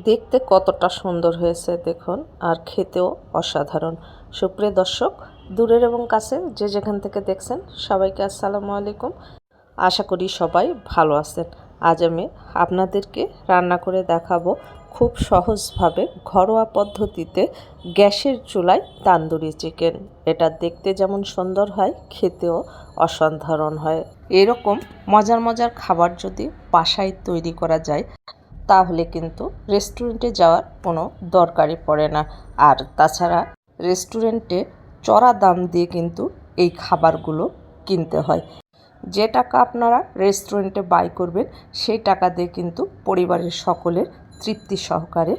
দেখতে কতটা সুন্দর হয়েছে দেখুন, আর খেতেও অসাধারণ। সুপ্রিয় দর্শক, দূরের এবং কাছে যে যেখান থেকে দেখছেন, সবাইকে আসসালামু আলাইকুম। আশা করি সবাই ভালো আছেন। আজ আমি আপনাদেরকে রান্না করে দেখাবো খুব সহজভাবে ঘরোয়া পদ্ধতিতে গ্যাসের চুলায় তান্দুরি চিকেন। এটা দেখতে যেমন সুন্দর হয়, খেতেও অসাধারণ হয়। এরকম মজার মজার খাবার যদি বাসায় তৈরি করা যায় তাহলে কিন্তু রেস্টুরেন্টে যাওয়ার কোনো দরকারই পড়ে না। আর তাছাড়া রেস্টুরেন্টে চড়া দাম দিয়ে কিন্তু এই খাবারগুলো কিনতে হয়। যে টাকা আপনারা রেস্টুরেন্টে বাই করবেন, সেই টাকা দিয়ে কিন্তু পরিবারের সকলের তৃপ্তি সহকারে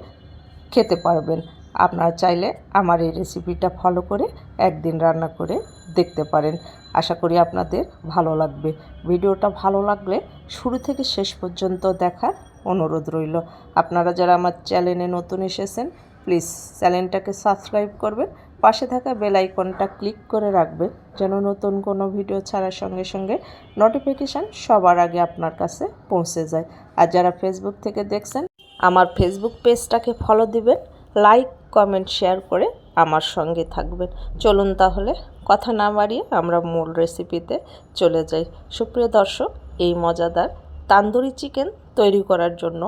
খেতে পারবেন। আপনারা চাইলে আমার এই রেসিপিটা ফলো করে একদিন রান্না করে দেখতে পারেন। আশা করি আপনাদের ভালো লাগবে। ভিডিওটা ভালো লাগলে শুরু থেকে শেষ পর্যন্ত দেখার অনুরোধ রইল। আপনারা যারা আমার চ্যানেলে নতুন এসেছেন, প্লিজ চ্যানেলটাকে সাবস্ক্রাইব করবেন। পাশে থাকা বেল আইকনটা ক্লিক করে রাখবেন, যেন নতুন কোনো ভিডিও ছাড়ার সঙ্গে সঙ্গে নোটিফিকেশান সবার আগে আপনার কাছে পৌঁছে যায়। আর যারা ফেসবুক থেকে দেখছেন, আমার ফেসবুক পেজটাকে ফলো দিবেন লাইক কমেন্ট শেয়ার করে আমার সঙ্গে থাকবেন। চলুন তাহলে কথা না বাড়িয়ে আমরা মূল রেসিপিতে চলে যাই। সুপ্রিয় দর্শক, এই মজাদার তান্দুরি চিকেন তৈরি করার জন্য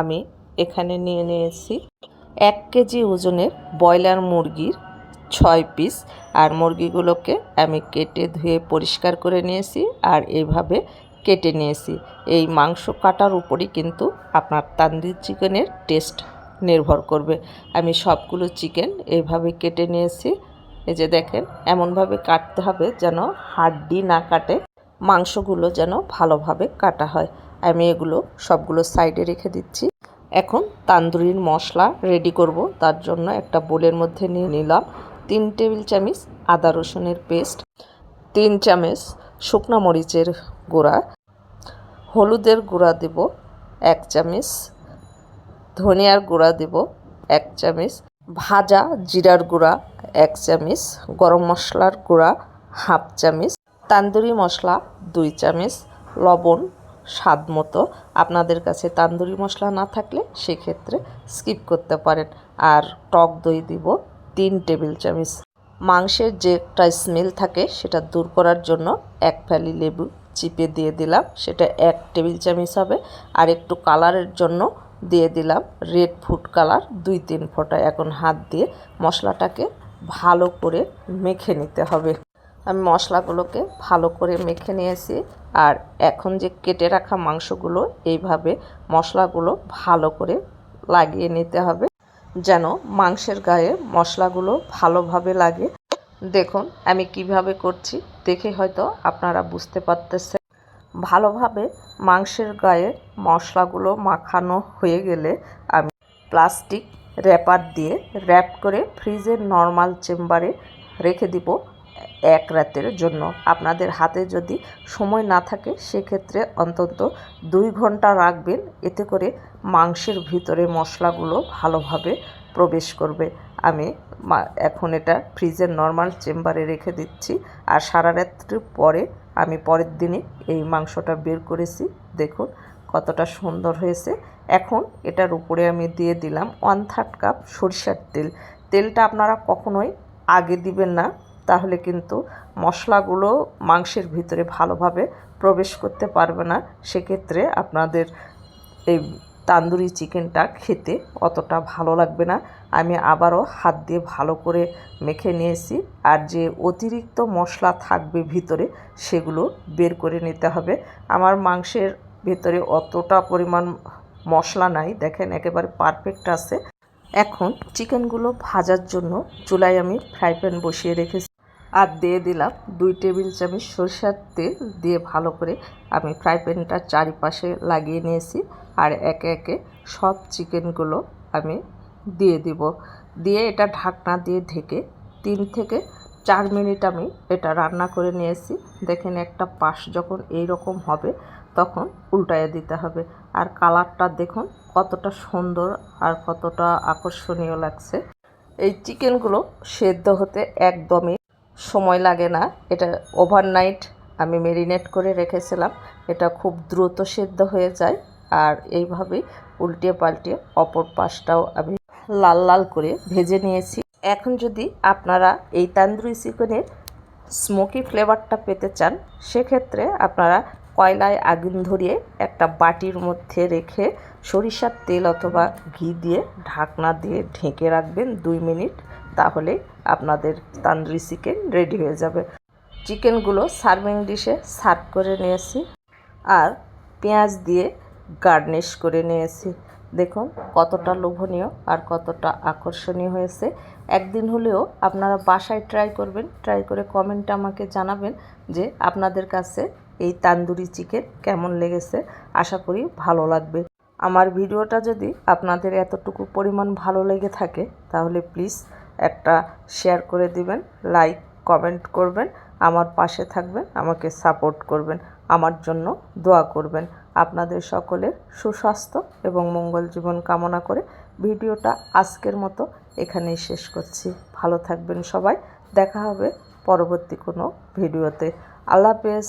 আমি এখানে নিয়ে নিয়েছি এক কেজি ওজনের ব্রয়লার মুরগির ছয় পিস। আর মুরগিগুলোকে আমি কেটে ধুয়ে পরিষ্কার করে নিয়েছি আর এইভাবে কেটে নিয়েছি। এই মাংস কাটার উপরই কিন্তু আপনার তান্দুরি চিকেনের টেস্ট নির্ভর করবে। আমি সবগুলো চিকেন এইভাবে কেটে নিয়েছি। এই যে দেখেন, এমনভাবে কাটতে হবে যেন হাড্ডি না কাটে। মাংসগুলো যেন ভালোভাবে কাটা হয়। আমি এগুলো সবগুলো সাইডে রেখে দিচ্ছি। এখন তান্দুরির মশলা রেডি করব। তার জন্য একটা বোলের মধ্যে নিয়ে নিলাম তিন টেবিল চামচ আদা রসুনের পেস্ট তিন চামচ শুকনো মরিচের গুঁড়া, হলুদের গুঁড়া দেব এক চামচ, ধনিয়ার গুঁড়া দেব এক চামচ, ভাজা জিরার গুঁড়া এক চামচ, গরম মশলার গুঁড়া হাফ চামচ তান্দুরি মশলা, দুই চামচ, লবণ, স্বাদ মতো। আপনাদের কাছে তান্দুরি মশলা না থাকলে সেক্ষেত্রে স্কিপ করতে পারেন। আর টক দই দিব তিন টেবিল চামচ। মাংসের যে একটা স্মেল থাকে সেটা দূর করার জন্য এক ফ্যালি লেবু চিপে দিয়ে দিলাম। সেটা এক টেবিল চামচ হবে। আর একটু কালারের জন্য দিয়ে দিলাম রেড ফুড কালার দুই তিন ফোঁটা। এখন হাত দিয়ে মশলাটাকে ভালো করে মেখে নিতে হবে। আমি মশলাগুলোকে ভালো করে মেখে নিয়েছি। আর এখন যে কেটে রাখা মাংসগুলো, এইভাবে মশলাগুলো ভালো করে লাগিয়ে নিতে হবে, যেন মাংসের গায়ে মশলাগুলো ভালোভাবে লাগে। দেখুন, আমি কীভাবে করছি, দেখে হয়তো আপনারা বুঝতে পারতেছেন। ভালোভাবে মাংসের গায়ে মশলাগুলো মাখানো হয়ে গেলে আমি প্লাস্টিক র্যাপার দিয়ে র্যাপ করে ফ্রিজের নর্মাল চেম্বারে রেখে দিব। এক রাতের জন্য। আপনাদের হাতে যদি সময় না থাকে, সেক্ষেত্রে অন্তত দুই ঘণ্টা রাখবেন। এতে করে মাংসের ভিতরে মশলাগুলো ভালোভাবে প্রবেশ করবে। আমি এখন এটা ফ্রিজের নর্মাল চেম্বারে রেখে দিচ্ছি। আর সারা রাত্রি পরে আমি পরের দিনে এই মাংসটা বের করেছি। দেখুন কতটা সুন্দর হয়েছে। এখন এটার উপরে আমি দিয়ে দিলাম ওয়ান থার্ড কাপ সরিষার তেল। তেলটা আপনারা কখনোই আগে দিবেন না। তাহলে কিন্তু মশলাগুলো মাংসের ভিতরে ভালোভাবে প্রবেশ করতে পারবে না। সেক্ষেত্রে আপনাদের এই তান্দুরি চিকেনটা খেতে অতটা ভালো লাগবে না। আমি আবারও হাত দিয়ে ভালো করে মেখে নিয়েছি। আর যে অতিরিক্ত মশলা থাকবে ভিতরে, সেগুলো বের করে নিতে হবে। আমার মাংসের ভেতরে অতটা পরিমাণ মশলা নাই। দেখেন, একেবারে পারফেক্ট আছে। এখন চিকেনগুলো ভাজার জন্য চুলায় আমি ফ্রাই প্যান বসিয়ে রেখেছি। আর দিয়ে দিলাম দুই টেবিল চামচ সরষের তেল দিয়ে ভালো করে আমি ফ্রাই প্যানটার চারিপাশে লাগিয়ে নিয়েছি আর একে একে সব চিকেনগুলো আমি দিয়ে দিব। দিয়ে এটা ঢাকনা দিয়ে ঢেকে তিন থেকে চার মিনিট আমি এটা রান্না করে নিয়েছি। দেখেন একটা পাশ যখন এই রকম হবে তখন উল্টায় দিতে হবে। আর কালারটা দেখুন কতটা সুন্দর আর কতটা আকর্ষণীয় লাগছে। এই চিকেনগুলো সেদ্ধ হতে একদমই সময় লাগে না। এটা ওভারনাইট আমি মেরিনেট করে রেখেছিলাম। এটা খুব দ্রুত সেদ্ধ হয়ে যায় আর এইভাবেই উল্টে পাল্টিয়ে অপর পাশটাও আমি লাল লাল করে ভেজে নিয়েছি। এখন যদি আপনারা এই তান্দুরি চিকেনের স্মোকি ফ্লেভারটা পেতে চান, সেক্ষেত্রে আপনারা কয়লায় আগুন ধরিয়ে একটা বাটির মধ্যে রেখে সরিষার তেল অথবা ঘি দিয়ে ঢাকনা দিয়ে ঢেকে রাখবেন দুই মিনিট। তাহলে আপনাদের তান্দুরি চিকেন রেডি হয়ে যাবে। চিকেনগুলো সার্ভিং ডিশে সার্ভ করে নিয়েছি আর পেঁয়াজ দিয়ে গার্নিশ করে নিয়েছি। দেখুন কতটা লোভনীয় আর কতটা আকর্ষণীয় হয়েছে। একদিন হলেও আপনারা বাসায় ট্রাই করবেন ট্রাই করে কমেন্টে আমাকে জানাবেন যে আপনাদের কাছে এই তান্দুরি চিকেন কেমন লেগেছে। আশা করি ভালো লাগবে। আমার ভিডিওটা যদি আপনাদের এতটুকু পরিমাণ ভালো লেগে থাকে, তাহলে প্লিজ একটা শেয়ার করে দিবেন লাইক কমেন্ট করবেন, আমার পাশে থাকবেন, আমাকে সাপোর্ট করবেন, আমার জন্য দোয়া করবেন। আপনাদের সকলের সুস্বাস্থ্য এবং মঙ্গল জীবন কামনা করে ভিডিওটা আজকের মতো এখানেই শেষ করছি। ভালো থাকবেন সবাই, দেখা হবে পরবর্তী কোনো ভিডিওতে। আল্লাহ হাফেজ।